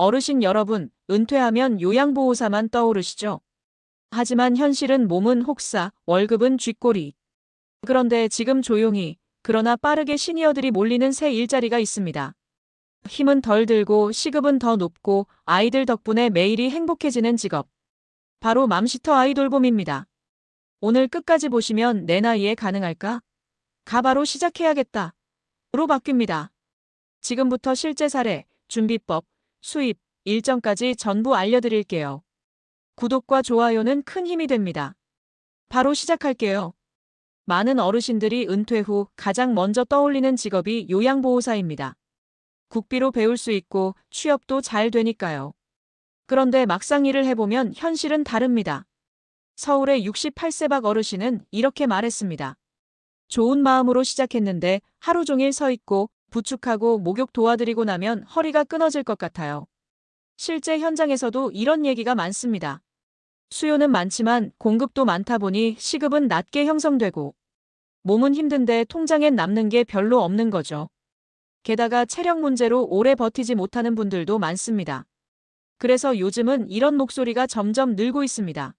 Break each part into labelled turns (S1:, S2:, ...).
S1: 어르신 여러분, 은퇴하면 요양보호사만 떠오르시죠? 하지만 현실은 몸은 혹사, 월급은 쥐꼬리. 그런데 지금 조용히, 그러나 빠르게 시니어들이 몰리는 새 일자리가 있습니다. 힘은 덜 들고 시급은 더 높고 아이들 덕분에 매일이 행복해지는 직업. 바로 맘시터 아이돌봄입니다. 오늘 끝까지 보시면 내 나이에 가능할까? 가바로 시작해야겠다. 로 바뀝니다. 지금부터 실제 사례, 준비법, 수입, 일정까지 전부 알려드릴게요. 구독과 좋아요는 큰 힘이 됩니다. 바로 시작할게요. 많은 어르신들이 은퇴 후 가장 먼저 떠올리는 직업이 요양보호사입니다. 국비로 배울 수 있고 취업도 잘 되니까요. 그런데 막상 일을 해보면 현실은 다릅니다. 서울의 68세 박 어르신은 이렇게 말했습니다. 좋은 마음으로 시작했는데 하루 종일 서 있고 부축하고 목욕 도와드리고 나면 허리가 끊어질 것 같아요. 실제 현장에서도 이런 얘기가 많습니다. 수요는 많지만 공급도 많다 보니 시급은 낮게 형성되고 몸은 힘든데 통장엔 남는 게 별로 없는 거죠. 게다가 체력 문제로 오래 버티지 못하는 분들도 많습니다. 그래서 요즘은 이런 목소리가 점점 늘고 있습니다.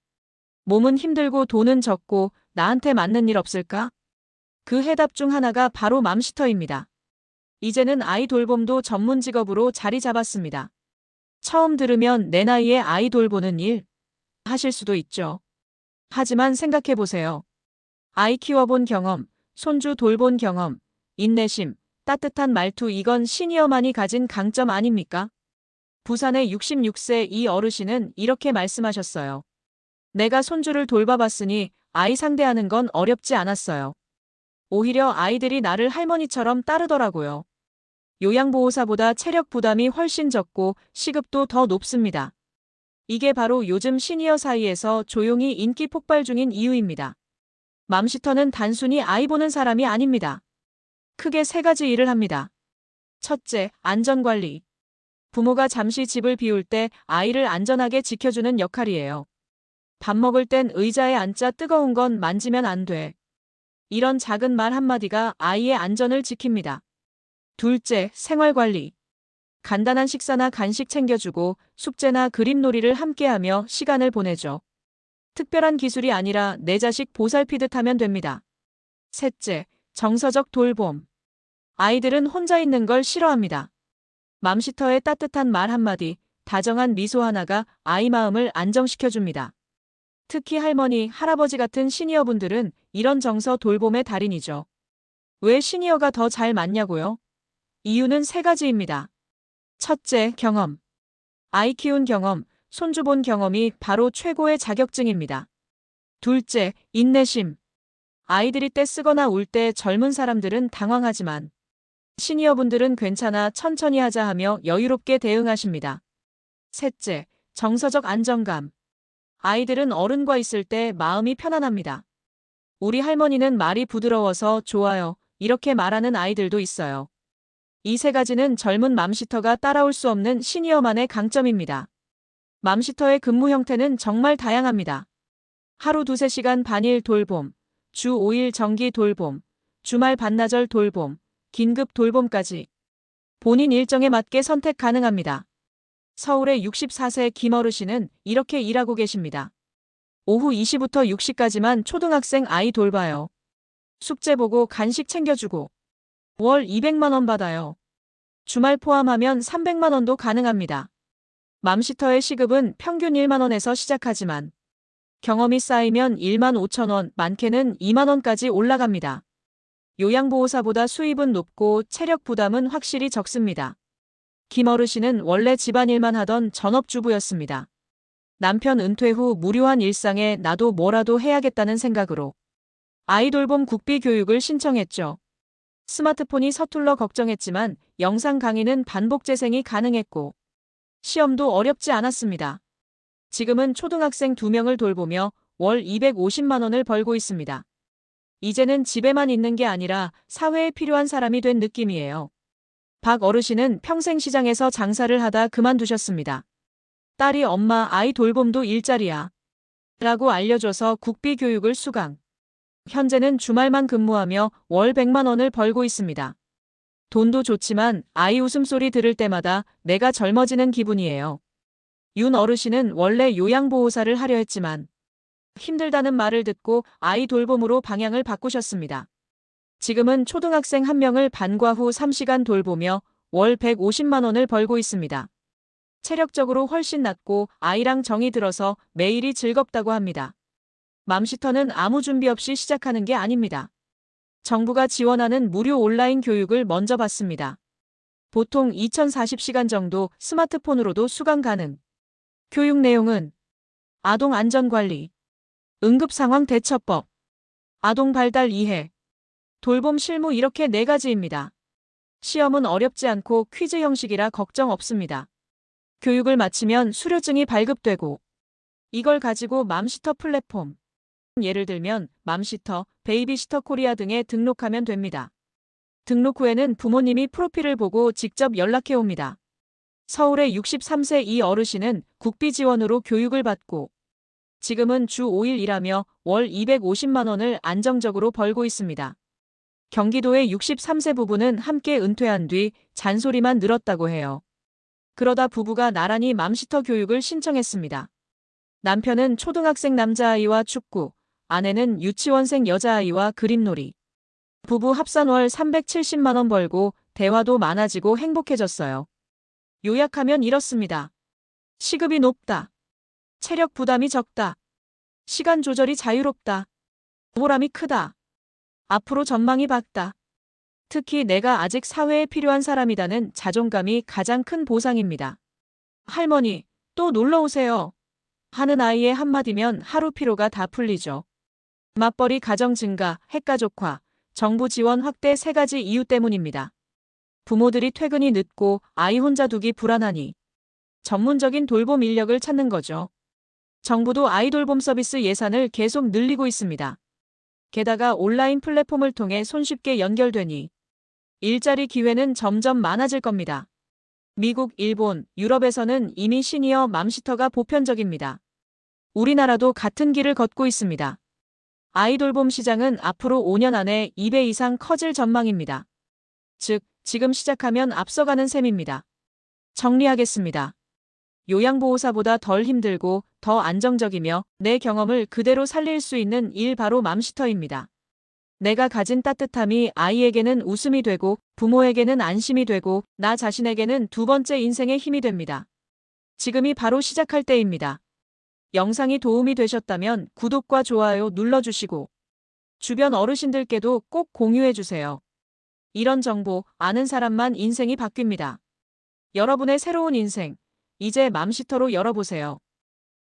S1: 몸은 힘들고 돈은 적고 나한테 맞는 일 없을까? 그 해답 중 하나가 바로 맘시터입니다. 이제는 아이 돌봄도 전문 직업으로 자리 잡았습니다. 처음 들으면 내 나이에 아이 돌보는 일 하실 수도 있죠. 하지만 생각해 보세요. 아이 키워본 경험, 손주 돌본 경험, 인내심, 따뜻한 말투 이건 시니어만이 가진 강점 아닙니까? 부산의 66세 이 어르신은 이렇게 말씀하셨어요. 내가 손주를 돌봐봤으니 아이 상대하는 건 어렵지 않았어요. 오히려 아이들이 나를 할머니처럼 따르더라고요. 요양보호사보다 체력 부담이 훨씬 적고 시급도 더 높습니다. 이게 바로 요즘 시니어 사이에서 조용히 인기 폭발 중인 이유입니다. 맘시터는 단순히 아이 보는 사람이 아닙니다. 크게 세 가지 일을 합니다. 첫째, 안전관리. 부모가 잠시 집을 비울 때 아이를 안전하게 지켜주는 역할이에요. 밥 먹을 땐 의자에 앉자 뜨거운 건 만지면 안 돼. 이런 작은 말 한마디가 아이의 안전을 지킵니다. 둘째, 생활관리. 간단한 식사나 간식 챙겨주고 숙제나 그림놀이를 함께하며 시간을 보내죠. 특별한 기술이 아니라 내 자식 보살피듯 하면 됩니다. 셋째, 정서적 돌봄. 아이들은 혼자 있는 걸 싫어합니다. 맘시터의 따뜻한 말 한마디, 다정한 미소 하나가 아이 마음을 안정시켜줍니다. 특히 할머니, 할아버지 같은 시니어분들은 이런 정서 돌봄의 달인이죠. 왜 시니어가 더 잘 맞냐고요? 이유는 세 가지입니다. 첫째, 경험. 아이 키운 경험, 손주 본 경험이 바로 최고의 자격증입니다. 둘째, 인내심. 아이들이 떼쓰거나 울 때 젊은 사람들은 당황하지만 시니어분들은 괜찮아 천천히 하자 하며 여유롭게 대응하십니다. 셋째, 정서적 안정감. 아이들은 어른과 있을 때 마음이 편안합니다. 우리 할머니는 말이 부드러워서 좋아요. 이렇게 말하는 아이들도 있어요. 이 세 가지는 젊은 맘시터가 따라올 수 없는 시니어만의 강점입니다. 맘시터의 근무 형태는 정말 다양합니다. 하루 두세 시간 반일 돌봄, 주 5일 정기 돌봄, 주말 반나절 돌봄, 긴급 돌봄까지 본인 일정에 맞게 선택 가능합니다. 서울의 64세 김어르신은 이렇게 일하고 계십니다. 오후 2시부터 6시까지만 초등학생 아이 돌봐요. 숙제 보고 간식 챙겨주고 월 200만 원 받아요. 주말 포함하면 300만 원도 가능합니다. 맘시터의 시급은 평균 1만 원에서 시작하지만 경험이 쌓이면 1만 5천 원, 많게는 2만 원까지 올라갑니다. 요양보호사보다 수입은 높고 체력 부담은 확실히 적습니다. 김어르신은 원래 집안일만 하던 전업주부였습니다. 남편 은퇴 후 무료한 일상에 나도 뭐라도 해야겠다는 생각으로 아이돌봄 국비 교육을 신청했죠. 스마트폰이 서툴러 걱정했지만 영상 강의는 반복 재생이 가능했고 시험도 어렵지 않았습니다. 지금은 초등학생 2명을 돌보며 월 250만 원을 벌고 있습니다. 이제는 집에만 있는 게 아니라 사회에 필요한 사람이 된 느낌이에요. 박 어르신은 평생 시장에서 장사를 하다 그만두셨습니다. 딸이 엄마 아이 돌봄도 일자리야. 라고 알려줘서 국비 교육을 수강. 현재는 주말만 근무하며 월 100만 원을 벌고 있습니다. 돈도 좋지만 아이 웃음소리 들을 때마다 내가 젊어지는 기분이에요. 윤 어르신은 원래 요양보호사를 하려 했지만 힘들다는 말을 듣고 아이 돌봄으로 방향을 바꾸셨습니다. 지금은 초등학생 한 명을 반과 후 3시간 돌보며 월 150만 원을 벌고 있습니다. 체력적으로 훨씬 낫고 아이랑 정이 들어서 매일이 즐겁다고 합니다. 맘시터는 아무 준비 없이 시작하는 게 아닙니다. 정부가 지원하는 무료 온라인 교육을 먼저 받습니다. 보통 2040시간 정도 스마트폰으로도 수강 가능. 교육 내용은 아동 안전관리, 응급상황 대처법, 아동 발달 이해, 돌봄 실무 이렇게 네 가지입니다. 시험은 어렵지 않고 퀴즈 형식이라 걱정 없습니다. 교육을 마치면 수료증이 발급되고 이걸 가지고 맘시터 플랫폼, 예를 들면 맘시터, 베이비시터 코리아 등에 등록하면 됩니다. 등록 후에는 부모님이 프로필을 보고 직접 연락해 옵니다. 서울의 63세 이 어르신은 국비 지원으로 교육을 받고 지금은 주 5일 일하며 월 250만 원을 안정적으로 벌고 있습니다. 경기도의 63세 부부는 함께 은퇴한 뒤 잔소리만 늘었다고 해요. 그러다 부부가 나란히 맘시터 교육을 신청했습니다. 남편은 초등학생 남자아이와 축구, 아내는 유치원생 여자아이와 그림놀이. 부부 합산 월 370만 원 벌고 대화도 많아지고 행복해졌어요. 요약하면 이렇습니다. 시급이 높다. 체력 부담이 적다. 시간 조절이 자유롭다. 보람이 크다. 앞으로 전망이 밝다. 특히 내가 아직 사회에 필요한 사람이다는 자존감이 가장 큰 보상입니다. 할머니, 또 놀러 오세요. 하는 아이의 한마디면 하루 피로가 다 풀리죠. 맞벌이 가정 증가, 핵가족화, 정부 지원 확대 세 가지 이유 때문입니다. 부모들이 퇴근이 늦고 아이 혼자 두기 불안하니 전문적인 돌봄 인력을 찾는 거죠. 정부도 아이 돌봄 서비스 예산을 계속 늘리고 있습니다. 게다가 온라인 플랫폼을 통해 손쉽게 연결되니 일자리 기회는 점점 많아질 겁니다. 미국, 일본, 유럽에서는 이미 시니어 맘시터가 보편적입니다. 우리나라도 같은 길을 걷고 있습니다. 아이돌봄 시장은 앞으로 5년 안에 2배 이상 커질 전망입니다. 즉, 지금 시작하면 앞서가는 셈입니다. 정리하겠습니다. 요양보호사보다 덜 힘들고 더 안정적이며 내 경험을 그대로 살릴 수 있는 일 바로 맘시터입니다. 내가 가진 따뜻함이 아이에게는 웃음이 되고 부모에게는 안심이 되고 나 자신에게는 두 번째 인생의 힘이 됩니다. 지금이 바로 시작할 때입니다. 영상이 도움이 되셨다면 구독과 좋아요 눌러주시고 주변 어르신들께도 꼭 공유해주세요. 이런 정보 아는 사람만 인생이 바뀝니다. 여러분의 새로운 인생 이제 맘시터로 열어보세요.